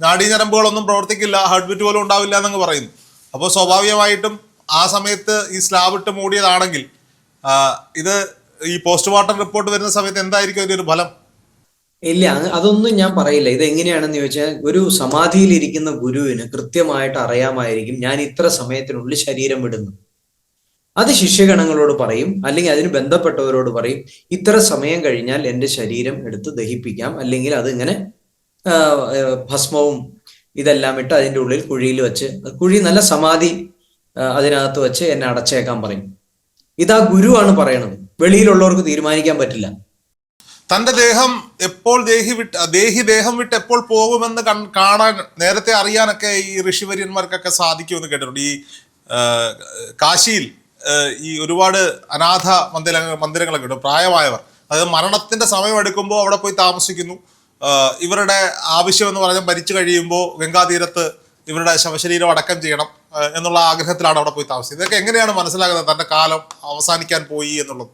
[SPEAKER 1] നാഡീഞരമ്പുകളൊന്നും പ്രവർത്തിക്കില്ല ഹാർട്ട് ബീറ്റ് പോലും ഉണ്ടാവില്ല എന്നങ്ങ് പറയുന്നു അപ്പോൾ സ്വാഭാവികമായിട്ടും ആ സമയത്ത് ഈ സ്ലാബ് ഇട്ട് മൂടിയതാണെങ്കിൽ ഇത് ഈ പോസ്റ്റ്മോർട്ടം റിപ്പോർട്ട് വരുന്ന സമയത്ത് എന്തായിരിക്കും അതിന്റെ ഒരു ഫലം?
[SPEAKER 2] ഇല്ല അതൊന്നും ഞാൻ പറയില്ല. ഇത് എങ്ങനെയാണെന്ന് ചോദിച്ചാൽ ഒരു സമാധിയിലിരിക്കുന്ന ഗുരുവിന് കൃത്യമായിട്ട് അറിയാമായിരിക്കും ഞാൻ ഇത്ര സമയത്തിനുള്ളിൽ ശരീരം വിടുന്നു. അത് ശിഷ്യഗണങ്ങളോട് പറയും അല്ലെങ്കിൽ അതിന് ബന്ധപ്പെട്ടവരോട് പറയും ഇത്ര സമയം കഴിഞ്ഞാൽ എന്റെ ശരീരം എടുത്ത് ദഹിപ്പിക്കാം അല്ലെങ്കിൽ അതിങ്ങനെ ഭസ്മവും ഇതെല്ലാം ഇട്ട് അതിന്റെ ഉള്ളിൽ കുഴിയിൽ വെച്ച് കുഴി നല്ല സമാധി അതിനകത്ത് വെച്ച് എന്നെ അടച്ചേക്കാൻ പറയും. ഇതാ ഗുരുവാണ് പറയണത്. വെളിയിലുള്ളവർക്ക് തീരുമാനിക്കാൻ പറ്റില്ല.
[SPEAKER 1] തന്റെ ദേഹം എപ്പോൾ ദേഹി വിട്ട് ദേഹി ദേഹം വിട്ട് എപ്പോൾ പോകുമെന്ന് കാണാൻ നേരത്തെ അറിയാനൊക്കെ ഈ ഋഷിവര്യന്മാർക്കൊക്കെ സാധിക്കുമെന്ന് കേട്ടിട്ടുണ്ട്. ഈ കാശിയിൽ ഈ ഒരുപാട് അനാഥ മന്ദിര മന്ദിരങ്ങളൊക്കെ ഉണ്ട്. പ്രായമായവർ. അതായത് മരണത്തിന്റെ സമയം എടുക്കുമ്പോൾ അവിടെ പോയി താമസിക്കുന്നു. ഇവരുടെ ആവശ്യം എന്ന് പറഞ്ഞാൽ മരിച്ചു കഴിയുമ്പോൾ ഗംഗാതീരത്ത് ഇവരുടെ ശവശരീരം അടക്കം ചെയ്യണം എന്നുള്ള ആഗ്രഹത്തിലാണ് അവിടെ പോയി താമസിക്കുന്നത്. ഇതൊക്കെ എങ്ങനെയാണ് മനസ്സിലാകുന്നത് തന്റെ കാലം അവസാനിക്കാൻ പോയി എന്നുള്ളത്.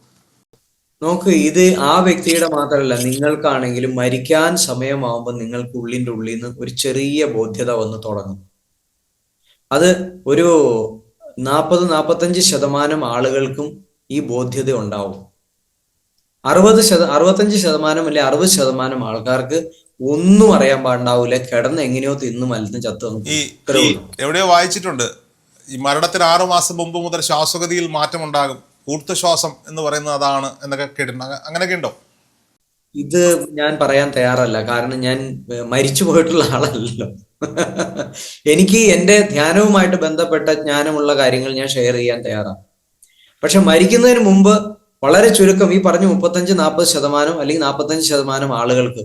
[SPEAKER 2] നോക്ക് ഇത് ആ വ്യക്തിയുടെ മാത്രമല്ല നിങ്ങൾക്കാണെങ്കിലും മരിക്കാൻ സമയമാവുമ്പോൾ നിങ്ങൾക്ക് ഉള്ളിന്റെ ഉള്ളിൽ നിന്ന് ഒരു ചെറിയ ബോധ്യത വന്ന് തുടങ്ങും. അത് ഒരു നാൽപ്പത് നാൽപ്പത്തഞ്ച് ശതമാനം ആളുകൾക്കും ഈ ബോധ്യത ഉണ്ടാവും. അറുപത് ശത അറുപത്തഞ്ച് ശതമാനം അല്ലെ അറുപത് ശതമാനം ആൾക്കാർക്ക് ഒന്നും അറിയാൻ പാടുണ്ടാവില്ല കിടന്ന് എങ്ങനെയോ തിന്നു മലന്ന് ചത്തു
[SPEAKER 1] ഈ എവിടെയോ വായിച്ചിട്ടുണ്ട്. ഈ മരണത്തിന് ആറു മാസം മുമ്പ് മുതൽ ശ്വാസഗതിയിൽ മാറ്റമുണ്ടാകും. ഊർത്തശ്വാസം എന്ന് പറയുന്നത് അതാണ് എന്നൊക്കെ കേട്ടിട്ടുണ്ട്. അങ്ങ- അങ്ങനെയൊക്കെ ഉണ്ടോ?
[SPEAKER 2] ഇത് ഞാൻ പറയാൻ തയ്യാറല്ല. കാരണം ഞാൻ മരിച്ചു പോയിട്ടുള്ള ആളല്ലല്ലോ. എനിക്ക് എന്റെ ധ്യാനവുമായിട്ട് ബന്ധപ്പെട്ട ജ്ഞാനമുള്ള കാര്യങ്ങൾ ഞാൻ ഷെയർ ചെയ്യാൻ തയ്യാറാണ്. പക്ഷെ മരിക്കുന്നതിന് മുമ്പ് വളരെ ചുരുക്കം ഈ പറഞ്ഞ മുപ്പത്തഞ്ച് നാൽപ്പത് ശതമാനം അല്ലെങ്കിൽ നാൽപ്പത്തഞ്ച് ശതമാനം ആളുകൾക്ക്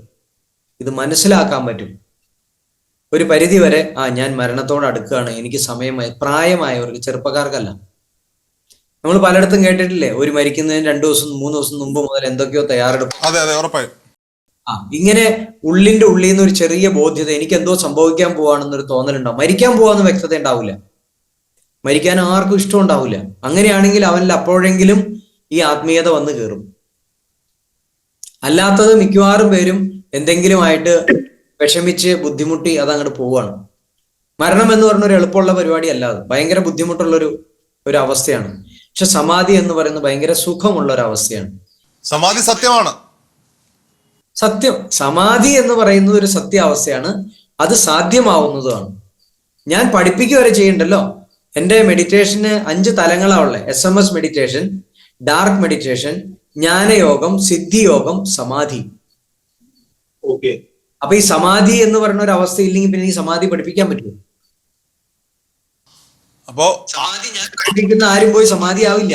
[SPEAKER 2] ഇത് മനസ്സിലാക്കാൻ പറ്റും. ഒരു പരിധി വരെ ആ ഞാൻ മരണത്തോട് അടുക്കുകയാണ്. എനിക്ക് സമയമായി പ്രായമായവർക്ക് ചെറുപ്പക്കാർക്കല്ല. നമ്മൾ പലയിടത്തും കേട്ടിട്ടില്ലേ? ഒരു മരിക്കുന്നതിന് രണ്ടു ദിവസം മൂന്ന് ദിവസം മുമ്പ് മുതൽ എന്തൊക്കെയോ തയ്യാറെടുപ്പ്
[SPEAKER 1] അതെ അതെ ഉറപ്പായും.
[SPEAKER 2] ആ ഇങ്ങനെ ഉള്ളിന്റെ ഉള്ളിൽ നിന്ന് ഒരു ചെറിയ ബോധ്യത എനിക്ക് എന്തോ സംഭവിക്കാൻ പോവാണെന്നൊരു തോന്നലുണ്ടാവും. മരിക്കാൻ പോവാന്ന് വ്യക്തത ഉണ്ടാവില്ല മരിക്കാൻ ആർക്കും ഇഷ്ടം ഉണ്ടാവില്ല അങ്ങനെയാണെങ്കിൽ അവനിൽ അപ്പോഴെങ്കിലും ഈ ആത്മീയത വന്ന് കയറും അല്ലാത്തത് മിക്കവാറും പേരും എന്തെങ്കിലുമായിട്ട് വിഷമിച്ച് ബുദ്ധിമുട്ടി അതങ്ങോട്ട് പോവാണ്. മരണം എന്ന് പറഞ്ഞ ഒരു എളുപ്പമുള്ള പരിപാടി അല്ലാതെ ഭയങ്കര ബുദ്ധിമുട്ടുള്ള ഒരു ഒരു അവസ്ഥയാണ്. പക്ഷെ സമാധി എന്ന് പറയുന്നത് ഭയങ്കര സുഖമുള്ള ഒരു അവസ്ഥയാണ്
[SPEAKER 1] സമാധി സത്യമാണ്.
[SPEAKER 2] സത്യം. സമാധി എന്ന് പറയുന്നത് ഒരു സത്യാവസ്ഥയാണ്. അത് സാധ്യമാവുന്നതുമാണ്. ഞാൻ പഠിപ്പിക്കുക വരെ ചെയ്യണ്ടല്ലോ? എന്റെ മെഡിറ്റേഷന് അഞ്ച് തലങ്ങളാണുള്ളത് S M S meditation dark meditation ജ്ഞാനയോഗം സിദ്ധിയോഗം സമാധി.
[SPEAKER 3] ഓക്കെ.
[SPEAKER 2] അപ്പൊ ഈ സമാധി എന്ന് പറയുന്ന ഒരു അവസ്ഥ ഇല്ലെങ്കിൽ പിന്നെ ഈ സമാധി പഠിപ്പിക്കാൻ പറ്റുമോ
[SPEAKER 1] അപ്പോ
[SPEAKER 2] സമാധി ഞാൻ പഠിപ്പിക്കുന്ന ആരും പോയി സമാധി ആവില്ല.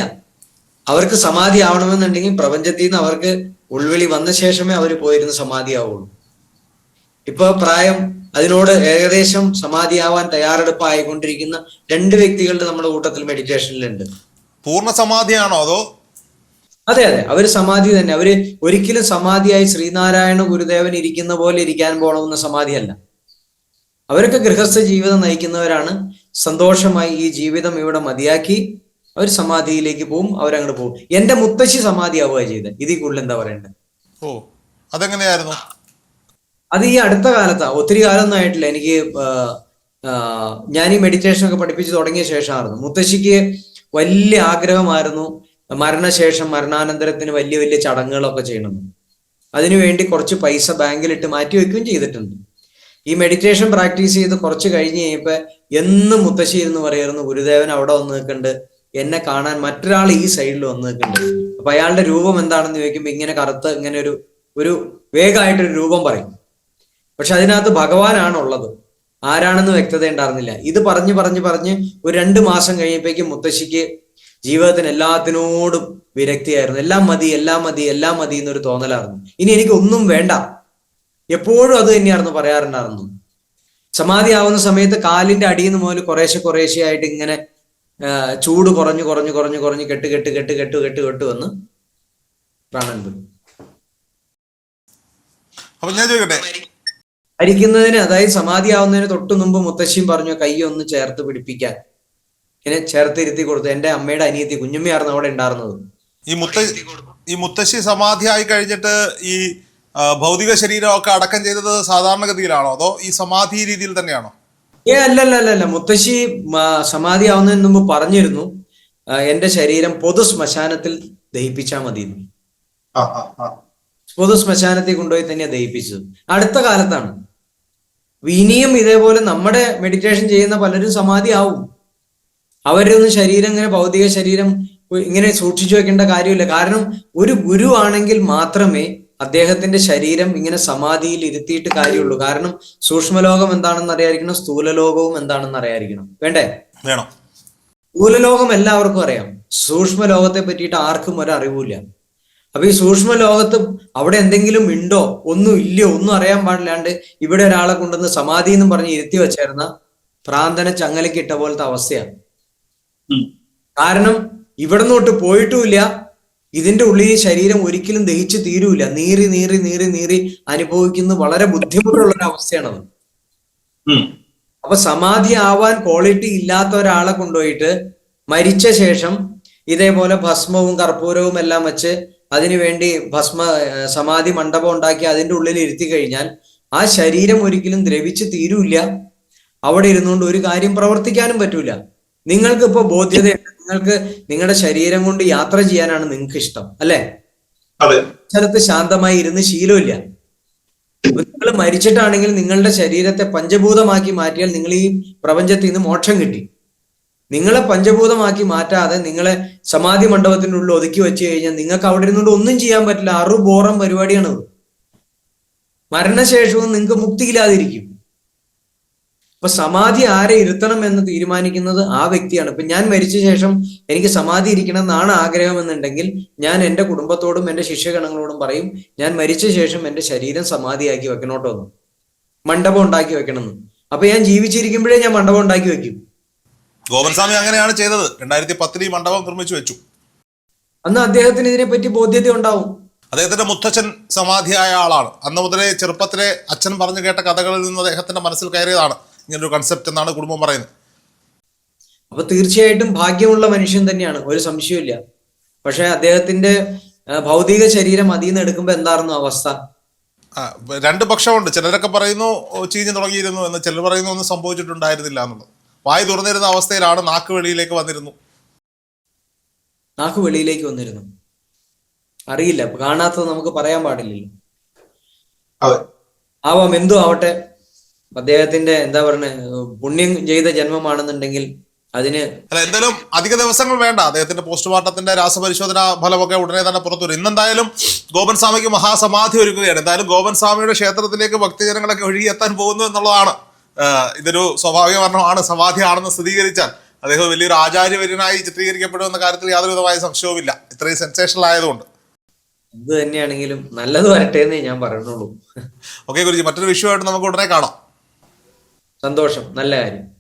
[SPEAKER 2] അവർക്ക് സമാധി ആവണമെന്നുണ്ടെങ്കിൽ പ്രപഞ്ചത്തിൽ നിന്ന് അവർക്ക് ഉൾവിളി വന്ന ശേഷമേ അവർ പോയിരുന്ന സമാധിയാവുള്ളൂ. ഇപ്പൊ പ്രായം അതിനോട് ഏകദേശം സമാധിയാവാൻ തയ്യാറെടുപ്പായിക്കൊണ്ടിരിക്കുന്ന രണ്ട് വ്യക്തികളുടെ നമ്മുടെ കൂട്ടത്തിൽ മെഡിറ്റേഷനിലുണ്ട്
[SPEAKER 1] പൂർണ സമാധിയാണോ അതോ?
[SPEAKER 2] അതെ അതെ. അവർ സമാധി തന്നെ. അവർ ഒരിക്കലും സമാധിയായി ശ്രീനാരായണ ഗുരുദേവൻ ഇരിക്കുന്ന പോലെ ഇരിക്കാൻ പോണമെന്ന സമാധിയല്ല. അവരൊക്കെ ഗൃഹസ്ഥ ജീവിതം നയിക്കുന്നവരാണ്. സന്തോഷമായി ഈ ജീവിതം ഇവിടെ മതിയാക്കി. അവർ സമാധിയിലേക്ക് പോവും അവരങ്ങോട്ട് പോകും എന്റെ മുത്തശ്ശി സമാധി ആവുക ചെയ്തത്. ഇതിൽ കൂടുതൽ എന്താ പറയണ്ടത്?
[SPEAKER 1] ഓ അതെങ്ങനെയായിരുന്നു?
[SPEAKER 2] അത് ഈ അടുത്ത കാലത്താ. ഒത്തിരി കാലമൊന്നും ആയിട്ടില്ല. എനിക്ക് ഞാൻ ഈ മെഡിറ്റേഷൻ ഒക്കെ പഠിപ്പിച്ച് തുടങ്ങിയ ശേഷമായിരുന്നു. മുത്തശ്ശിക്ക് വലിയ ആഗ്രഹമായിരുന്നു. മരണശേഷം മരണാനന്തരത്തിന് വലിയ വലിയ ചടങ്ങുകളൊക്കെ ചെയ്യണം അതിനുവേണ്ടി കുറച്ച് പൈസ ബാങ്കിലിട്ട് മാറ്റി വെക്കുകയും ചെയ്തിട്ടുണ്ട്. ഈ മെഡിറ്റേഷൻ പ്രാക്ടീസ് ചെയ്ത് കുറച്ച് കഴിഞ്ഞ് കഴിഞ്ഞപ്പോ എന്നും മുത്തശ്ശി എന്ന് പറയായിരുന്നു ഗുരുദേവൻ അവിടെ വന്ന് നിൽക്കുന്നുണ്ട് എന്നെ കാണാൻ മറ്റൊരാൾ ഈ സൈഡിൽ വന്ന് നിൽക്കുന്നുണ്ട് അപ്പൊ അയാളുടെ രൂപം എന്താണെന്ന് ചോദിക്കുമ്പോൾ ഇങ്ങനെ കറുത്ത് ഇങ്ങനെ ഒരു ഒരു വേഗമായിട്ടൊരു രൂപം പറയും. പക്ഷെ അതിനകത്ത് ഭഗവാനാണ് ഉള്ളത് ആരാണെന്ന് വ്യക്തത ഉണ്ടായിരുന്നില്ല. ഇത് പറഞ്ഞു പറഞ്ഞു പറഞ്ഞ് ഒരു രണ്ട് മാസം കഴിയുമ്പോഴേക്കും മുത്തശ്ശിക്ക് ജീവിതത്തിന് എല്ലാത്തിനോടും വിരക്തിയായിരുന്നു. എല്ലാം മതി എല്ലാം മതി എല്ലാം മതി എന്നൊരു തോന്നലായിരുന്നു. ഇനി എനിക്ക് ഒന്നും വേണ്ട. എപ്പോഴും അത് തന്നെയായിരുന്നു പറയാറുണ്ടായിരുന്നു. സമാധി ആവുന്ന സമയത്ത് കാലിന്റെ അടിയിൽ നിന്ന് മുതൽ കുറേശ്ശെ കുറേശ്ശെ ആയിട്ട് ഇങ്ങനെ ചൂട് കുറഞ്ഞു കുറഞ്ഞു കുറഞ്ഞു കുറഞ്ഞു കെട്ട് കെട്ട് കെട്ട് കെട്ട് കെട്ട് കെട്ട് വന്ന് പ്രാണൻ പോയി.
[SPEAKER 1] അപ്പൊ ഞാൻ ചോദിക്കട്ടെ?
[SPEAKER 2] മരിക്കുന്നതിന് അതായത് സമാധി ആവുന്നതിന് തൊട്ട് മുമ്പ് മുത്തശ്ശിയും പറഞ്ഞു കൈ ഒന്ന് ചേർത്ത് പിടിപ്പിക്കാൻ. ഇങ്ങനെ ചേർത്ത് ഇരുത്തി കൊടുത്തു. എന്റെ അമ്മയുടെ അനിയത്തി കുഞ്ഞമ്മയായിരുന്നു അവിടെ ഉണ്ടായിരുന്നത്.
[SPEAKER 1] ഈ മുത്ത ഈ മുത്തശ്ശി സമാധിയായി കഴിഞ്ഞിട്ട് ഈ ഭൗതിക ശരീരമൊക്കെ അടക്കം ചെയ്തത് സാധാരണഗതിയിലാണോ? അതോ ഈ സമാധി രീതിയിൽ തന്നെയാണോ?
[SPEAKER 2] ഏ അല്ലല്ല അല്ല അല്ല മുത്തശ്ശി സമാധി ആവുന്നതിന് മുമ്പ് പറഞ്ഞിരുന്നു എന്റെ ശരീരം പൊതു ശ്മശാനത്തിൽ ദഹിപ്പിച്ചാൽ മതി പൊതു ശ്മശാനത്തിൽ കൊണ്ടുപോയി തന്നെയാണ് ദഹിപ്പിച്ചത്. അടുത്ത കാലത്താണ്. ഇനിയും ഇതേപോലെ നമ്മുടെ മെഡിറ്റേഷൻ ചെയ്യുന്ന പലരും സമാധി ആവും അവരൊന്നും ശരീരം ഇങ്ങനെ ഭൗതിക ശരീരം ഇങ്ങനെ സൂക്ഷിച്ചു വെക്കേണ്ട കാര്യമില്ല. കാരണം ഒരു ഗുരു ആണെങ്കിൽ മാത്രമേ അദ്ദേഹത്തിന്റെ ശരീരം ഇങ്ങനെ സമാധിയിൽ ഇരുത്തിയിട്ട് കാര്യമുള്ളൂ. കാരണം സൂക്ഷ്മലോകം എന്താണെന്ന് അറിയാതിരിക്കണം സ്ഥൂലലോകവും എന്താണെന്ന് അറിയാതിരിക്കണം. വേണ്ടേ?
[SPEAKER 1] വേണം.
[SPEAKER 2] സ്ഥൂലലോകം എല്ലാവർക്കും അറിയാം. സൂക്ഷ്മ ലോകത്തെ പറ്റിയിട്ട് ആർക്കും ഒരറിവില്ല അപ്പൊ ഈ സൂക്ഷ്മ ലോകത്ത് അവിടെ എന്തെങ്കിലും ഉണ്ടോ? ഒന്നും ഇല്ലയോ? ഒന്നും അറിയാൻ പാടില്ലാണ്ട് ഇവിടെ ഒരാളെ കൊണ്ടുവന്ന് സമാധി എന്നും പറഞ്ഞ് ഇരുത്തി വെച്ചായിരുന്ന പ്രാന്തന ചങ്ങലക്കിട്ട പോലത്തെ അവസ്ഥയാണ്. കാരണം ഇവിടെ നിന്നോട്ട് പോയിട്ടുമില്ല. ഇതിന്റെ ഉള്ളിൽ ശരീരം ഒരിക്കലും ദഹിച്ച് തീരൂല. നീറി നീറി നീറി നീറി അനുഭവിക്കുന്ന വളരെ ബുദ്ധിമുട്ടുള്ള ഒരു അവസ്ഥയാണത്. അപ്പൊ സമാധി ആവാൻ ക്വാളിറ്റി ഇല്ലാത്ത ഒരാളെ കൊണ്ടുപോയിട്ട് മരിച്ച ശേഷം ഇതേപോലെ ഭസ്മവും കർപ്പൂരവും എല്ലാം വെച്ച് അതിനുവേണ്ടി ഭസ്മ സമാധി മണ്ഡപം ഉണ്ടാക്കി അതിന്റെ ഉള്ളിൽ ഇരുത്തി കഴിഞ്ഞാൽ ആ ശരീരം ഒരിക്കലും ദ്രവിച്ച് തീരൂല അവിടെ ഇരുന്നുകൊണ്ട് ഒരു കാര്യം പ്രവർത്തിക്കാനും പറ്റൂല. നിങ്ങൾക്ക് ഇപ്പൊ ബോധ്യതയുണ്ട് നിങ്ങൾക്ക് നിങ്ങളുടെ ശരീരം കൊണ്ട് യാത്ര ചെയ്യാനാണ് നിങ്ങൾക്ക് ഇഷ്ടം അല്ലെ സ്ഥലത്ത് ശാന്തമായി ഇരുന്ന് ശീലമില്ല. നിങ്ങൾ മരിച്ചിട്ടാണെങ്കിൽ നിങ്ങളുടെ ശരീരത്തെ പഞ്ചഭൂതമാക്കി മാറ്റിയാൽ നിങ്ങൾ ഈ പ്രപഞ്ചത്തിൽ നിന്ന് മോക്ഷം കിട്ടി. നിങ്ങളെ പഞ്ചഭൂതമാക്കി മാറ്റാതെ നിങ്ങളെ സമാധി മണ്ഡപത്തിനുള്ളിൽ ഒതുക്കി വെച്ച് കഴിഞ്ഞാൽ നിങ്ങൾക്ക് അവിടെ ഇരുന്നുകൊണ്ട് ഒന്നും ചെയ്യാൻ പറ്റില്ല. അറു ബോറം പരിപാടിയാണത് മരണശേഷവും നിങ്ങൾക്ക് മുക്തിയില്ലാതിരിക്കും. അപ്പൊ സമാധി ആരെ ഇരുത്തണം എന്ന് തീരുമാനിക്കുന്നത് ആ വ്യക്തിയാണ്. ഇപ്പൊ ഞാൻ മരിച്ച ശേഷം എനിക്ക് സമാധി ഇരിക്കണം എന്നാണ് ആഗ്രഹം എന്നുണ്ടെങ്കിൽ ഞാൻ എന്റെ കുടുംബത്തോടും എന്റെ ശിഷ്യഗണങ്ങളോടും പറയും ഞാൻ മരിച്ച ശേഷം എന്റെ ശരീരം സമാധിയാക്കി വെക്കണോട്ടോ എന്ന്. മണ്ഡപം ഉണ്ടാക്കി വെക്കണം എന്ന്. അപ്പൊ ഞാൻ ജീവിച്ചിരിക്കുമ്പോഴേ ഞാൻ മണ്ഡപം ഉണ്ടാക്കി വെക്കും.
[SPEAKER 1] ഗോപൻസ്വാമി അങ്ങനെയാണ് ചെയ്തത്. രണ്ടായിരത്തി പത്തിൽ ഈ മണ്ഡപം നിർമ്മിച്ചു വെച്ചു.
[SPEAKER 2] അന്ന് അദ്ദേഹത്തിന് ഇതിനെപ്പറ്റി ബോധ്യത ഉണ്ടാവും.
[SPEAKER 1] അദ്ദേഹത്തിന്റെ മുത്തച്ഛൻ സമാധിയായ ആളാണ്. അന്ന് മുതലേ ചെറുപ്പത്തിലെ അച്ഛൻ പറഞ്ഞു കേട്ട കഥകളിൽ നിന്ന് അദ്ദേഹത്തിന്റെ മനസ്സിൽ കയറിയതാണ്. ഇങ്ങനൊരു കൺസെപ്റ്റ് എന്നാണ് കുടുംബം പറയുന്നത്.
[SPEAKER 2] അപ്പൊ തീർച്ചയായിട്ടും ഭാഗ്യമുള്ള മനുഷ്യൻ തന്നെയാണ് ഒരു സംശയമില്ല പക്ഷെ അദ്ദേഹത്തിന്റെ ഭൗതിക ശരീരം അതിൽ നിന്ന് എടുക്കുമ്പോ എന്തായിരുന്നു അവസ്ഥ?
[SPEAKER 1] ആ, രണ്ട് പക്ഷമുണ്ട്. ചിലരൊക്കെ പറയുന്നു ചീഞ്ഞു തുടങ്ങിയിരുന്നു എന്ന്. ചിലർ പറയുന്നു ഒന്നും സംഭവിച്ചിട്ടുണ്ടായിരുന്നില്ല എന്നുള്ളത്. വായി തുറന്നിരുന്ന അവസ്ഥയിലാണ് നാക്ക് വെളിയിലേക്ക് വന്നിരുന്നു.
[SPEAKER 2] നാക്ക് വെളിയിലേക്ക് വന്നിരുന്നു. അറിയില്ല. കാണാത്തത് നമുക്ക് പറയാൻ പാടില്ലല്ലോ. ആവാം എന്തോ ആവട്ടെ. അദ്ദേഹത്തിന്റെ എന്താ പറയുന്നത് പുണ്യം ചെയ്ത ജന്മമാണെന്നുണ്ടെങ്കിൽ അതിന്
[SPEAKER 1] അല്ല എന്തായാലും അധിക ദിവസങ്ങൾ വേണ്ട. അദ്ദേഹത്തിന്റെ പോസ്റ്റ്മോർട്ടത്തിന്റെ രാസപരിശോധന ഫലമൊക്കെ ഉടനെ തന്നെ പുറത്തു വരും ഇന്നെന്തായാലും ഗോപൻ സ്വാമിക്ക് മഹാസമാധി ഒരുക്കുകയാണ്. എന്തായാലും ഗോപൻ സ്വാമിയുടെ ക്ഷേത്രത്തിലേക്ക് ഭക്തജനങ്ങളൊക്കെ ഒഴുകിയെത്താൻ പോകുന്നു എന്നുള്ളതാണ് ഇതൊരു സ്വാഭാവിക മരണമാണ് സമാധിയാണെന്ന് സ്ഥിരീകരിച്ചാൽ. അദ്ദേഹം വലിയൊരു ആചാര്യവര്യനായി ചിത്രീകരിക്കപ്പെടുമെന്ന കാര്യത്തിൽ യാതൊരുവിധമായ സംശയവുമില്ല. ഇത്രയും സെൻസേഷണൽ ആയതുകൊണ്ട്.
[SPEAKER 2] എന്ത് തന്നെയാണെങ്കിലും നല്ലത് വരട്ടെ എന്നേ ഞാൻ പറയുന്നുള്ളൂ.
[SPEAKER 1] ഓക്കെ ഗുരുജി മറ്റൊരു വിഷയമായിട്ട് നമുക്ക് ഉടനെ കാണാം.
[SPEAKER 2] സന്തോഷം. നല്ല കാര്യം.